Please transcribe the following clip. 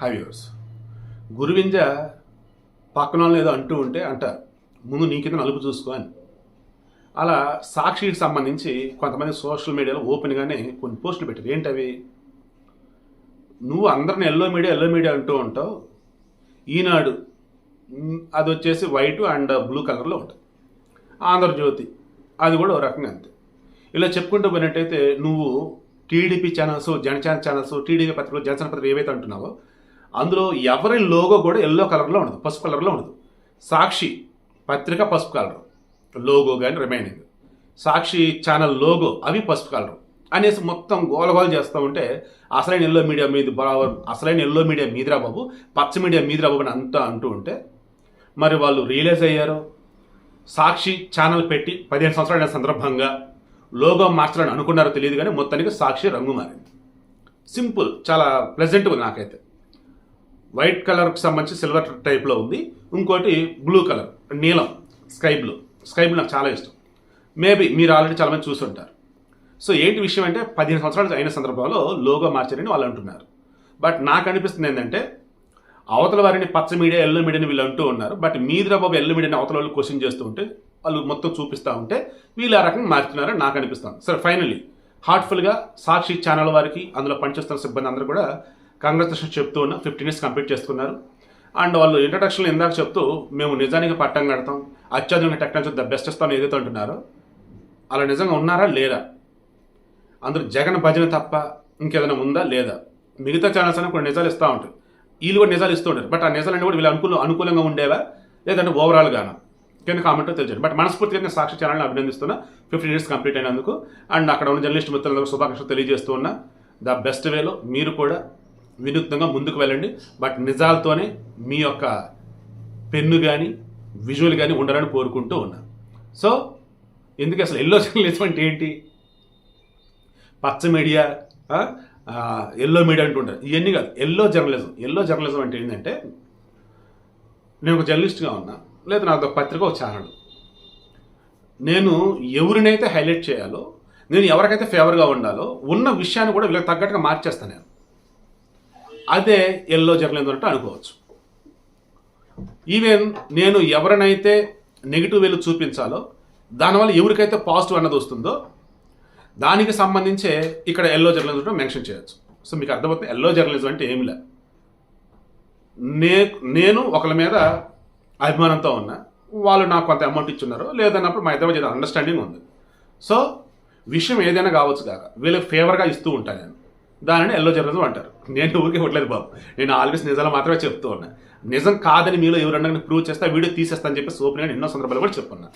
హైవ్యూర్స్ గురువింజ పక్కన వాళ్ళు ఏదో అంటూ ఉంటే అంటారు ముందు నీ కింద నలుపు చూసుకో అని. అలా సాక్షికి సంబంధించి కొంతమంది సోషల్ మీడియాలో ఓపెన్గానే కొన్ని పోస్టులు పెట్టారు. ఏంటవి? నువ్వు అందరిని ఎల్లో మీడియా ఎల్లో మీడియా అంటూ ఉంటావు. ఈనాడు అది వచ్చేసి వైట్ అండ్ బ్లూ కలర్లో ఉంటుంది ఆంధ్రజ్యోతి అది కూడా ఓ రకంగా అంతే. ఇలా చెప్పుకుంటూ పోయినట్టయితే నువ్వు TDP channels Janasena channels TDP పత్రికలు జనసేన పత్రికలు ఏవైతే అంటున్నావో అందులో ఎవరి లోగో కూడా ఎల్లో కలర్లో ఉండదు పసుపు కలర్లో ఉండదు. సాక్షి పత్రిక పసుపు కలర్. లోగో కానీ రిమైనింగ్ సాక్షి ఛానల్ లోగో అవి పసుపు కలరు. అనేసి మొత్తం గోలగోలు చేస్తూ ఉంటే అసలైన ఎల్లో మీడియా మీద బరాబర్ అసలైన ఎల్లో మీడియా మీదిరా బాబు పచ్చ మీడియా మీదిరా బాబు అని అంతా అంటూ ఉంటే మరి వాళ్ళు రియలైజ్ అయ్యారు. సాక్షి ఛానల్ పెట్టి పదిహేను సంవత్సరాల సందర్భంగా లోగో మార్చాలని అనుకున్నారో తెలియదు కానీ మొత్తానికి సాక్షి రంగు మారింది. సింపుల్ చాలా ప్లెజెంట్ ఉంది నాకైతే. వైట్ కలర్కి సంబంధించి సిల్వర్ టైప్లో ఉంది. ఇంకోటి బ్లూ కలర్ నీలం స్కై బ్లూ. స్కై బ్లూ నాకు చాలా ఇష్టం. మేబీ మీరు ఆల్రెడీ చాలామంది చూస్తుంటారు సో ఏంటి విషయం అంటే పదిహేను సంవత్సరాలు అయిన సందర్భంలో లోగో మార్చారని వాళ్ళు అంటున్నారు. బట్ నాకు అనిపిస్తుంది ఏంటంటే అవతల వారిని పచ్చ మీడియా ఎల్లో మీడియాని వీళ్ళు అంటూ ఉన్నారు. బట్ మీదిరా బాబు ఎల్లో మీడియాని అవతల వాళ్ళు క్వశ్చన్ చేస్తూ ఉంటే వాళ్ళు మొత్తం చూపిస్తూ ఉంటే వీళ్ళు ఆ రకంగా మార్చుతున్నారని నాకు అనిపిస్తుంది. సరే ఫైనలీ హార్ట్ఫుల్గా సాక్షి ఛానల్ వారికి అందులో పనిచేస్తున్న సిబ్బంది అందరూ కూడా కంగ్రాచులేషన్ చెప్తూ ఉన్న ఫిఫ్టీన్ ఇయర్స్ కంప్లీట్ చేసుకున్నారు. అండ్ వాళ్ళు ఇంట్రడక్షన్లో ఇందాక చెప్తూ మేము నిజానికి పట్టం కడతాం అత్యాధునిక టెక్నాలజీ ద బెస్ట్ ఇస్తాం ఏదైతే అంటున్నారో అలా నిజంగా ఉన్నారా లేదా? అందరూ జగన్ భజన తప్ప ఇంకేదైనా ఉందా లేదా? మిగతా ఛానల్స్ అని కొన్ని నిజాలు ఇస్తూ ఉంటారు. వీళ్ళు కూడా నిజాలు ఇస్తూ ఉంటారు. బట్ ఆ నిజాలు అంటే కూడా వీళ్ళు అనుకూల అనుకూలంగా ఉండేవా? లేదంటే ఓవరాల్గానా కింద కామెంట్లో తెలియజేయండి. బట్ మనస్ఫూర్తిగా నేను సాక్షి ఛానల్ని అభినందిస్తున్నా. ఫిఫ్టీన్ ఇయర్స్ కంప్లీట్ అయినందుకు. అండ్ అక్కడ ఉన్న జర్నలిస్ట్ మిత్రులందరూ శుభాకాంక్షలు తెలియజేస్తూ ఉన్నా. ద బెస్ట్ వేలో మీరు కూడా వినూత్నంగా ముందుకు వెళ్ళండి. బట్ నిజాలతోనే మీ యొక్క పెన్ను కానీ విజువల్ కానీ ఉండాలని కోరుకుంటూ ఉన్నా. సో ఎందుకు అసలు ఎల్లో జర్నలిజం అంటే ఏంటి? పచ్చ మీడియా ఎల్లో మీడియా అంటుంటారు. ఇవన్నీ కాదు ఎల్లో జర్నలిజం. ఎల్లో జర్నలిజం అంటే ఏంటంటే నేను ఒక జర్నలిస్ట్గా ఉన్నా లేదా నాకు ఒక పత్రిక ఒక ఛానల్. నేను ఎవరినైతే హైలైట్ చేయాలో నేను ఎవరికైతే ఫేవర్గా ఉండాలో ఉన్న విషయాన్ని కూడా వీళ్ళకి తగ్గట్టుగా మార్చేస్తాను నేను. అదే ఎల్లో జర్నలిజం అంటే అనుకోవచ్చు. ఈవెన్ నేను ఎవరినైతే నెగిటివ్ వేలు చూపించాలో దానివల్ల ఎవరికైతే పాజిటివ్ అన్నది వస్తుందో దానికి సంబంధించే ఇక్కడ ఎల్లో జర్నలిజం మెన్షన్ చేయొచ్చు. సో మీకు అర్థమవుతుంది ఎల్లో జర్నలిజం అంటే ఏమి లే. నే నేను ఒకరి మీద అభిమానంతో ఉన్నా వాళ్ళు నాకు కొంత అమౌంట్ ఇచ్చున్నారు లేదన్నప్పుడు మా ఇద్దరు అండర్స్టాండింగ్ ఉంది. సో విషయం ఏదైనా కావచ్చు కాక వీళ్ళకి ఫేవర్గా ఇస్తూ ఉంటాను నేను. దానిని ఎల్లో జర్నలిజం అంటారు. నేను ఊరికే ఇవ్వట్లేదు బాబు. నేను ఆల్వేస్ నిజాలు మాత్రమే చెప్తూ ఉన్నా. నిజం కాదని మీలో ఎవరన్నా ప్రూవ్ చేస్తే వీడియో తీసేస్తా అని చెప్పి ఓపెన్గా ఎన్నో సందర్భాలు కూడా చెప్పున్నా.